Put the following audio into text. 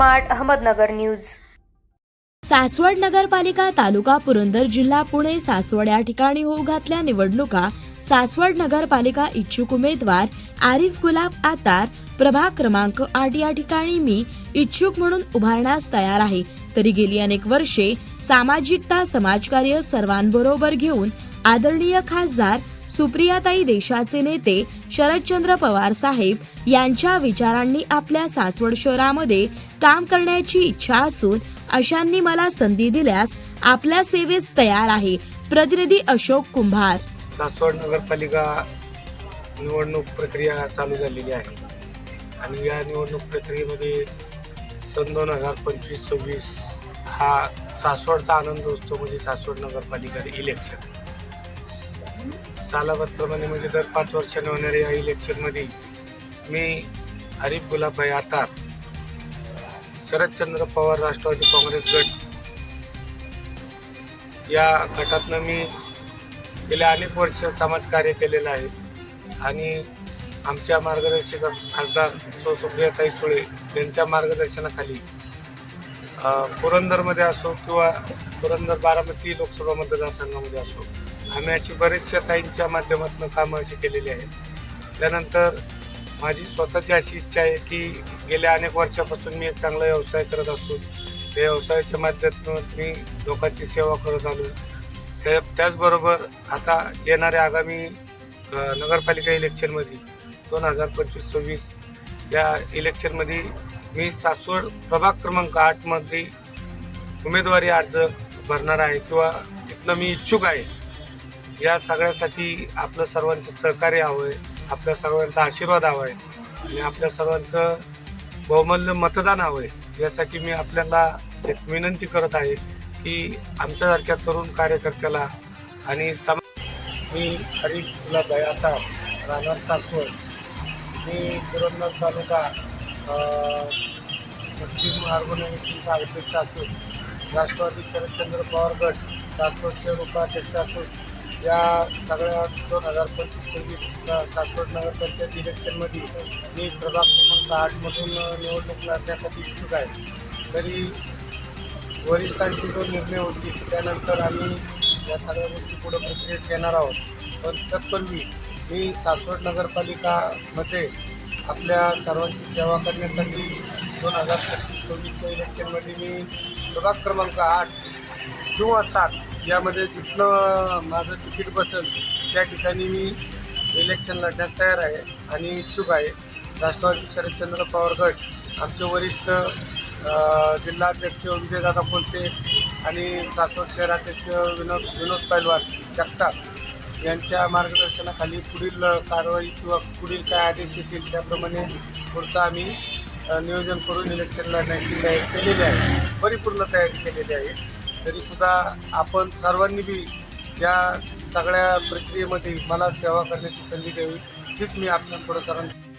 Smart Ahmednagar news. Saswad नगरपालिका तालुका पुरंदर जिल्हा पुणे सासवड या ठिकाणी होऊ घातल्या निवडणुका. सासवड नगरपालिका इच्छुक उमेदवार आरिफ गुलाब आतार प्रभाग क्रमांक आठ या ठिकाणी मी इच्छुक म्हणून उभारण्यास तयार आहे. तरी गेली अनेक वर्षे सामाजिकता समाजकार्य सर्वांबरोबर घेऊन आदरणीय खासदार सुप्रियाताई देशाचे नेते शरदचंद्र पवार साहेब यांच्या विचारांनी आपल्या सासवड शहरामध्ये काम करण्याची इच्छा असून अशांनी मला संधी दिल्यास आपल्या सेवेस तयार आहे. प्रतिनिधी अशोक कुंभार. सासवड नगरपालिका निवडणूक प्रक्रिया चालू झालेली आहे. आणि या निवडणूक प्रक्रियेमध्ये सन दोन हजार पंचवीस सव्वीस हा सासवडचा आनंद उत्सव म्हणजे सासवड नगरपालिका इलेक्शन सालाबद्दप्रमाणे म्हणजे दर पाच वर्षाने होणाऱ्या या इलेक्शनमध्ये मी हरीफ गुलाबभाई आतार शरदचंद्र पवार राष्ट्रवादी काँग्रेस गट या गटातनं मी गेल्या अनेक वर्ष समाजकार्य केलेलं आहे. आणि आमच्या मार्गदर्शक खासदार सौ सुप्रियाताई सुळे यांच्या मार्गदर्शनाखाली पुरंदरमध्ये असो किंवा पुरंदर बारामती लोकसभा मतदारसंघामध्ये असो आम्ही अशी बरेचशा ताईंच्या माध्यमातून कामं अशी केलेली आहेत. त्यानंतर माझी स्वतःची अशी इच्छा आहे की गेल्या अनेक वर्षापासून मी एक चांगला व्यवसाय करत असतो. त्या व्यवसायाच्या माध्यमातून मी लोकांची सेवा करत आलो. त्या त्याचबरोबर आता येणाऱ्या आगामी नगरपालिका इलेक्शनमध्ये दोन हजार पंचवीस सव्वीस या इलेक्शनमध्ये मी सासवड प्रभाग क्रमांक आठमध्ये उमेदवारी अर्ज भरणार आहे किंवा तिथनं मी इच्छुक आहे. या सगळ्यासाठी आपलं सर्वांचं सहकार्य हवं आहे आपल्या सर्वांचा आशीर्वाद हवा आहे आणि आपल्या सर्वांचं बहुमूल्य मतदान हवं आहे यासाठी मी आपल्याला एक विनंती करत आहे की आमच्यासारख्या तरुण कार्यकर्त्याला आणि सम मी हरीश गुलाबभाई आता राहणार सासवड. मी पुरंदर तालुका पश्चिम ऑर्गनायझेशनचा अध्यक्ष असून राष्ट्रवादी शरदचंद्र पवार गट सासवड उपाध्यक्ष असून या सगळ्या दोन हजार पंचवीस सव्वीस सासवड नगरपंचायत इलेक्शनमध्ये मी प्रभाग क्रमांक आठमधून निवडणूक लढण्यासाठी इच्छुक आहे. तरी वरिष्ठांची जो निर्णय होती त्यानंतर आम्ही या सगळ्या गोष्टी पुढे प्रक्रियेत येणार आहोत. पण तत्पूर्वी मी सासवड नगरपालिकामध्ये आपल्या सर्वांची सेवा करण्यासाठी दोन हजार पंचवीस सव्वीसच्या इलेक्शनमध्ये मी प्रभाग क्रमांक आठ किंवा सात यामध्ये जिथलं माझं तिकीट बसेल त्या ठिकाणी मी इलेक्शन लढण्यास तयार आहे आणि इच्छुक आहे. राष्ट्रवादी शरदचंद्र पवार गट आमचे वरिष्ठ जिल्हाध्यक्ष विजयदादा कोलते आणि सासवड शहराध्यक्ष विनोद विनोद पैलवान जगताप यांच्या मार्गदर्शनाखाली पुढील कारवाई किंवा पुढील काय आदेश येतील त्याप्रमाणे पुढचं आम्ही नियोजन करून इलेक्शन लढण्याची तयारी केलेली आहे. परिपूर्ण तयारी केलेली आहे. तरीसुद्धा आपण सर्वांनी बी या सगळ्या प्रक्रियेमध्ये मला सेवा करण्याची संधी द्यावी हीच मी आपल्या पुढं सर्वांना